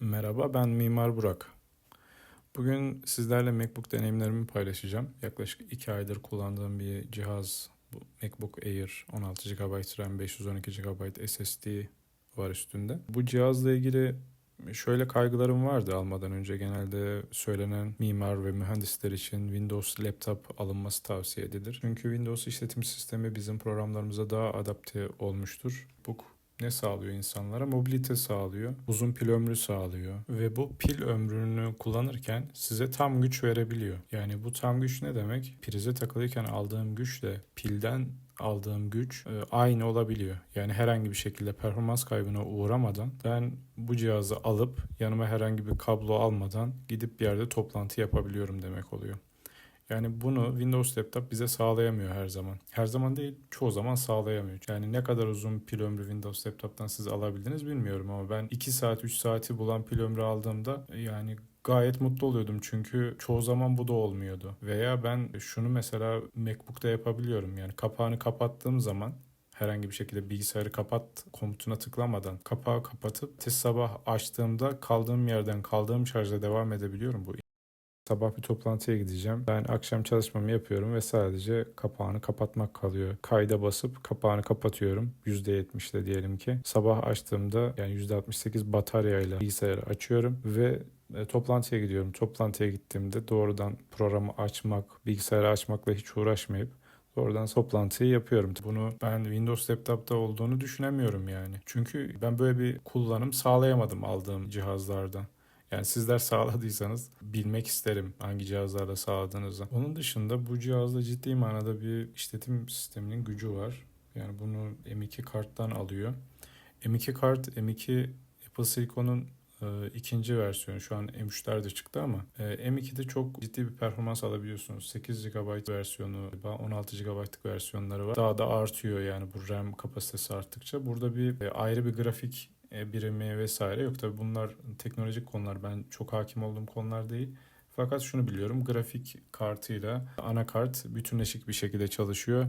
Merhaba, ben Mimar Burak. Bugün sizlerle MacBook deneyimlerimi paylaşacağım. Yaklaşık 2 aydır kullandığım bir cihaz. Bu MacBook Air 16 GB RAM, 512 GB SSD var üstünde. Bu cihazla ilgili şöyle kaygılarım vardı almadan önce. Genelde söylenen mimar ve mühendisler için Windows laptop alınması tavsiye edilir. Çünkü Windows işletim sistemi bizim programlarımıza daha adapte olmuştur. Bu ne sağlıyor insanlara? Mobilite sağlıyor, uzun pil ömrü sağlıyor ve bu pil ömrünü kullanırken size tam güç verebiliyor. Yani bu tam güç ne demek? Prize takılıyken aldığım güçle pilden aldığım güç e, aynı olabiliyor. Yani herhangi bir şekilde performans kaybına uğramadan ben bu cihazı alıp yanıma herhangi bir kablo almadan gidip bir yerde toplantı yapabiliyorum demek oluyor. Yani bunu Windows Laptop bize sağlayamıyor her zaman. Her zaman değil, çoğu zaman sağlayamıyor. Yani ne kadar uzun pil ömrü Windows Laptop'tan siz alabildiniz bilmiyorum ama ben 2 saat 3 saati bulan pil ömrü aldığımda yani gayet mutlu oluyordum çünkü çoğu zaman bu da olmuyordu. Veya ben şunu mesela MacBook'ta yapabiliyorum. Yani kapağını kapattığım zaman herhangi bir şekilde bilgisayarı kapat komutuna tıklamadan kapağı kapatıp test sabah açtığımda kaldığım yerden kaldığım şarjda devam edebiliyorum. Bu Sabah bir toplantıya gideceğim. Ben akşam çalışmamı yapıyorum ve sadece kapağını kapatmak kalıyor. Kayda basıp kapağını kapatıyorum. %70'le diyelim ki. Sabah açtığımda yani %68 bataryayla bilgisayarı açıyorum ve e, toplantıya gidiyorum. Toplantıya gittiğimde doğrudan programı açmak, bilgisayarı açmakla hiç uğraşmayıp Oradan toplantıyı yapıyorum. Bunu ben Windows Laptop'ta olduğunu düşünemiyorum yani. Çünkü ben böyle bir kullanım sağlayamadım aldığım cihazlardan. Yani sizler sağladıysanız bilmek isterim hangi cihazlarla sağladığınızı. Onun dışında bu cihazda ciddi manada bir işletim sisteminin gücü var. Yani bunu M2 karttan alıyor. M2 kart, M2 Apple Silicon'un e, ikinci versiyonu. Şu an M3'ler çıktı ama e, M2'de çok ciddi bir performans alabiliyorsunuz. 8 GB versiyonu, 16 GB'lık versiyonları var. Daha da artıyor yani bu RAM kapasitesi arttıkça. Burada bir e, ayrı bir grafik birimi vesaire yok. Tabi bunlar teknolojik konular. Ben çok hakim olduğum konular değil. Fakat şunu biliyorum. Grafik kartıyla anakart bütünleşik bir şekilde çalışıyor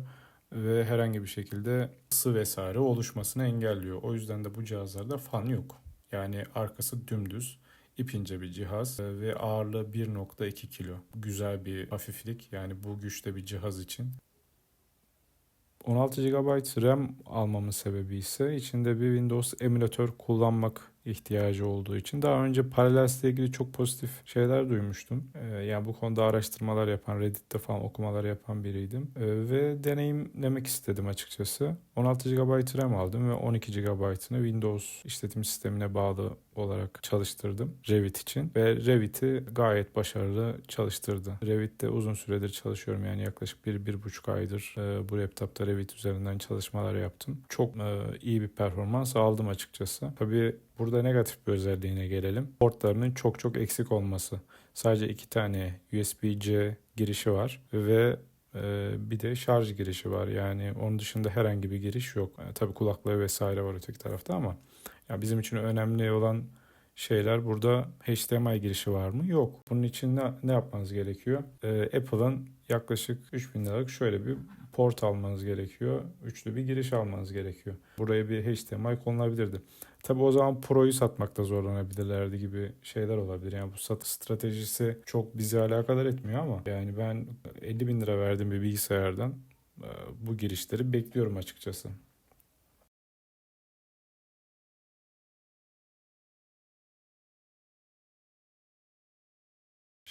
ve herhangi bir şekilde ısı vesaire oluşmasını engelliyor. O yüzden de bu cihazlarda fan yok. Yani arkası dümdüz ipince bir cihaz e, ve ağırlığı 1.2 kilo. Güzel bir hafiflik yani bu güçte bir cihaz için. 16 GB RAM almamın sebebi ise içinde bir Windows emülatör kullanmak ihtiyacı olduğu için. Daha önce Parallels ile ilgili çok pozitif şeyler duymuştum. Ee, yani bu konuda araştırmalar yapan, Reddit'te falan okumalar yapan biriydim. Ee, ve deneyimlemek istedim açıkçası. 16 GB RAM aldım ve 12 GB'ını Windows işletim sistemine bağlı olarak çalıştırdım Revit için ve Revit'i gayet başarılı çalıştırdı. Revit'te uzun süredir çalışıyorum yani yaklaşık bir, bir buçuk aydır e, bu laptopta Revit üzerinden çalışmalar yaptım. Çok e, iyi bir performans aldım açıkçası. Tabii Burada negatif bir özelliğine gelelim. Portlarının çok çok eksik olması. Sadece iki tane USB-C girişi var ve e, bir de şarj girişi var. Yani onun dışında herhangi bir giriş yok. Yani tabii kulaklığı vesaire var öteki tarafta ama ya bizim için önemli olan şeyler burada HDMI girişi var mı? Yok. Bunun için ne, ne yapmanız gerekiyor? Ee, Apple'ın yaklaşık 3000 liralık şöyle bir port almanız gerekiyor. Üçlü bir giriş almanız gerekiyor. Buraya bir HDMI konulabilirdi. Tabi o zaman Pro'yu satmakta zorlanabilirlerdi gibi şeyler olabilir. Yani bu satış stratejisi çok bizi alakadar etmiyor ama yani ben 50 bin lira verdiğim bir bilgisayardan e, bu girişleri bekliyorum açıkçası.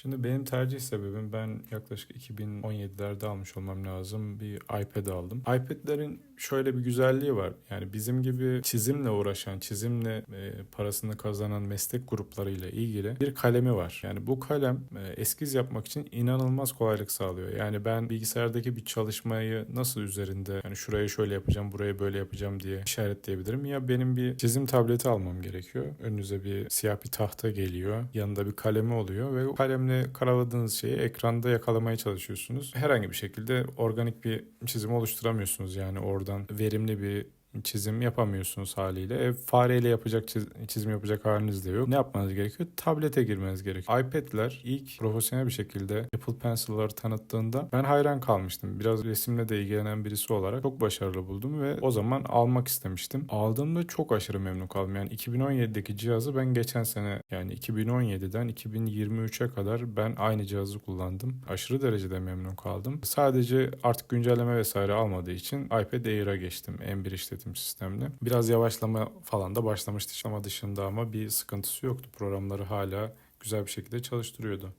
Şimdi benim tercih sebebim ben yaklaşık 2017'lerde almış olmam lazım bir iPad aldım. iPad'lerin şöyle bir güzelliği var. Yani bizim gibi çizimle uğraşan, çizimle e, parasını kazanan meslek gruplarıyla ilgili bir kalemi var. Yani bu kalem e, eskiz yapmak için inanılmaz kolaylık sağlıyor. Yani ben bilgisayardaki bir çalışmayı nasıl üzerinde yani şurayı şöyle yapacağım, burayı böyle yapacağım diye işaretleyebilirim. Ya benim bir çizim tableti almam gerekiyor. Önünüze bir siyah bir tahta geliyor. Yanında bir kalemi oluyor ve kalemle önemli karaladığınız şeyi ekranda yakalamaya çalışıyorsunuz. Herhangi bir şekilde organik bir çizim oluşturamıyorsunuz. Yani oradan verimli bir çizim yapamıyorsunuz haliyle. E, fareyle yapacak çiz- çizim yapacak haliniz de yok. Ne yapmanız gerekiyor? Tablete girmeniz gerekiyor. iPad'ler ilk profesyonel bir şekilde Apple Pencil'ları tanıttığında ben hayran kalmıştım. Biraz resimle de ilgilenen birisi olarak çok başarılı buldum ve o zaman almak istemiştim. Aldığımda çok aşırı memnun kaldım. Yani 2017'deki cihazı ben geçen sene yani 2017'den 2023'e kadar ben aynı cihazı kullandım. Aşırı derecede memnun kaldım. Sadece artık güncelleme vesaire almadığı için iPad Air'a geçtim M1 işletim sistemle. Biraz yavaşlama falan da başlamıştı ama dışında ama bir sıkıntısı yoktu. Programları hala güzel bir şekilde çalıştırıyordu.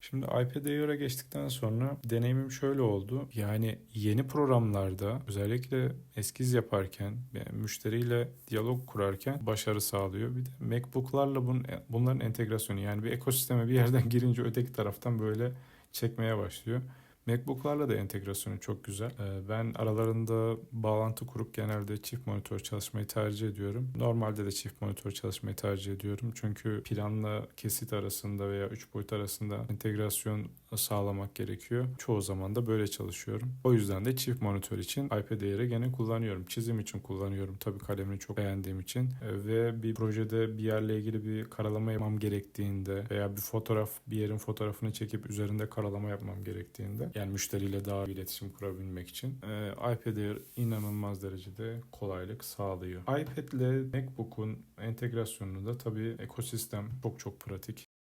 Şimdi iPad Air'a geçtikten sonra deneyimim şöyle oldu. Yani yeni programlarda özellikle eskiz yaparken, yani müşteriyle diyalog kurarken başarı sağlıyor. Bir de MacBook'larla bunun, bunların entegrasyonu yani bir ekosisteme bir yerden girince öteki taraftan böyle çekmeye başlıyor. MacBook'larla da entegrasyonu çok güzel. Ee, Ben aralarında bağlantı kurup genelde çift monitör çalışmayı tercih ediyorum. Normalde de çift monitör çalışmayı tercih ediyorum. Çünkü planla kesit arasında veya üç boyut arasında entegrasyon sağlamak gerekiyor. Çoğu zaman da böyle çalışıyorum. O yüzden de çift monitör için iPad Air'i gene kullanıyorum. Çizim için kullanıyorum. Tabii kalemini çok beğendiğim için. Ee, Ve bir projede bir yerle ilgili bir karalama yapmam gerektiğinde veya bir fotoğraf, bir yerin fotoğrafını çekip üzerinde karalama yapmam gerektiğinde yani müşteriyle daha iyi iletişim kurabilmek için e, iPad Air inanılmaz derecede kolaylık sağlıyor. iPad ile MacBook'un entegrasyonunu da tabii ekosistem çok çok pratik.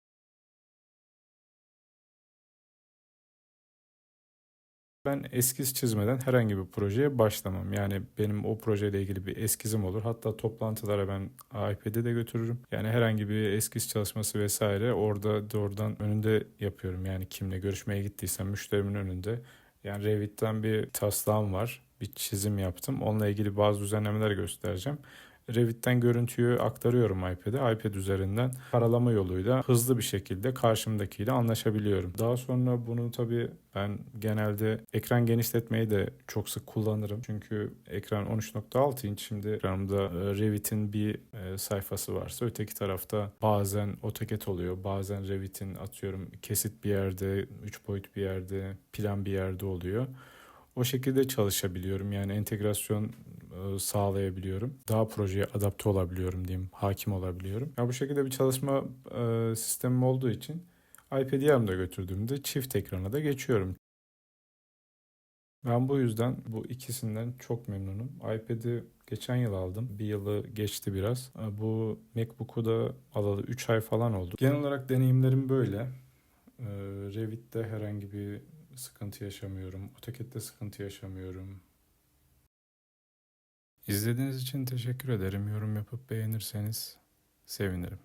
Ben eskiz çizmeden herhangi bir projeye başlamam. Yani benim o projeyle ilgili bir eskizim olur. Hatta toplantılara ben iPad'i de götürürüm. Yani herhangi bir eskiz çalışması vesaire orada doğrudan önünde yapıyorum. Yani kimle görüşmeye gittiysem müşterimin önünde. Yani Revit'ten bir taslağım var. Bir çizim yaptım. Onunla ilgili bazı düzenlemeler göstereceğim. Revit'ten görüntüyü aktarıyorum iPad'e. iPad üzerinden karalama yoluyla hızlı bir şekilde karşımdakiyle anlaşabiliyorum. Daha sonra bunu tabii ben genelde ekran genişletmeyi de çok sık kullanırım. Çünkü ekran 13.6 inç. Şimdi ekranımda e, Revit'in bir e, sayfası varsa öteki tarafta bazen AutoCAD oluyor. Bazen Revit'in atıyorum kesit bir yerde, 3 boyut bir yerde, plan bir yerde oluyor. O şekilde çalışabiliyorum. Yani entegrasyon e, sağlayabiliyorum. Daha projeye adapte olabiliyorum diyeyim. Hakim olabiliyorum. Ya bu şekilde bir çalışma e, sistemim olduğu için iPad'i yanımda götürdüğümde çift ekrana da geçiyorum. Ben bu yüzden bu ikisinden çok memnunum. iPad'i geçen yıl aldım. Bir yılı geçti biraz. E, Bu MacBook'u da alalı 3 ay falan oldu. Genel olarak deneyimlerim böyle. Revit'te herhangi bir sıkıntı yaşamıyorum. AutoCAD'de sıkıntı yaşamıyorum. İzlediğiniz için teşekkür ederim. Yorum yapıp beğenirseniz sevinirim.